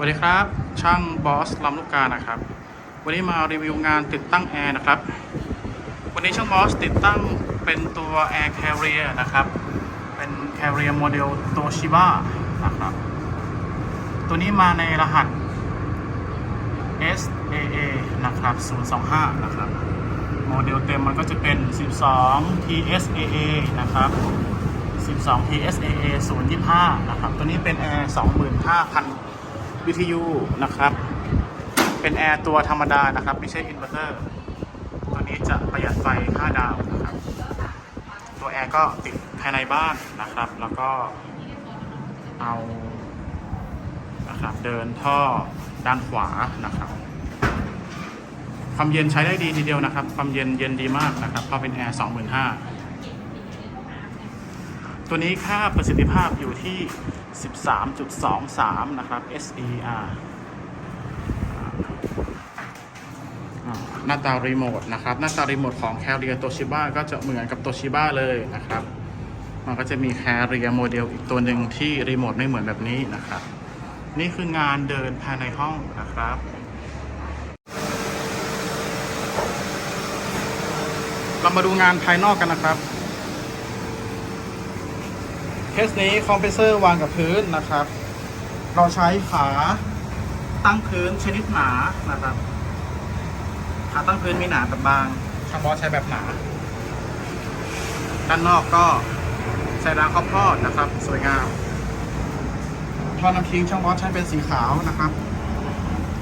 วัสดีครับ ช่างบอสลำลูกกานะครับ วันนี้มารีวิวงานติดตั้งแอร์นะครับ วันนี้ช่างบอสติดตั้งเป็นตัว Air Carrier นะครับ เป็น Carrier โมเดลตัวชิบ้านะครับ ตัวนี้มาในรหัส SAA นะครับ 025 นะครับ โมเดลเต็มมันก็จะเป็น 12 TSAA นะครับ 12 TSAA 025 นะครับ ตัวนี้เป็นแอร์ 25,000 BTU นะครับ เป็นแอร์ตัวธรรมดานะครับ ไม่ใช่อินเวอร์เตอร์ ตัวนี้จะประหยัดไฟ 5 ดาวนะครับ ตัวแอร์ก็ติดภายในบ้านนะครับ แล้วก็เอานะครับเดินท่อด้านขวานะครับ ความเย็นใช้ได้ดีทีเดียวนะครับ ความเย็นเย็นดีมากนะครับเพราะเป็นแอร์ 25,000 ตัวนี้ค่าประสิทธิภาพอยู่ที่ 13.23 นะครับ SER หน้าตารีโมทนะครับ หน้าตารีโมทของ Carrier Toshiba ก็จะเหมือนกับ Toshiba เลยนะครับ มันก็จะมี Carrier โมเดลอีกตัวหนึ่งที่รีโมทไม่เหมือนแบบนี้นะครับ นี่คืองานเดินภายในห้องนะครับเรามาดูงานภายนอกกันนะครับ สนี้คอมเพรสเซอร์วางกับพื้นนะครับ เราใช้ขาตั้งพื้นชนิดหนานะครับ ขาตั้งพื้นมีหนาแบบบางช่างบอสใช้แบบหนา ด้านนอกก็ใส่รางครอบพอดนะครับ สวยงามท่อน้ำทิ้งช่างบอสใช้เป็นสีขาวนะครับ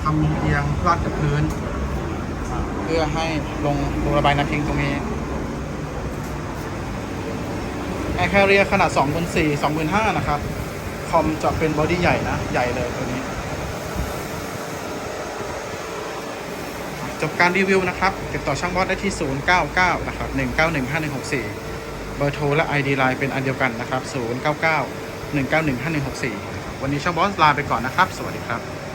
ทำเอียงลาดกับพื้น เพื่อให้ลงระบายน้ำทิ้งตรงนี้ แอร์แคเรียขนาด2บน4 2 5 0 0นะครับ คอมจะเป็นบอดี้ใหญ่นะ ใหญ่เลยตัวนี้ จบการรีวิวนะครับ ติดต่อช่างบอสได้ที่ 099 นะครับ 1915164 เบอร์โทรและ ID Line เป็นอันเดียวกันนะครับ 099 1915164 วันนี้ช่างบอสลาไปก่อนนะครับ สวัสดีครับ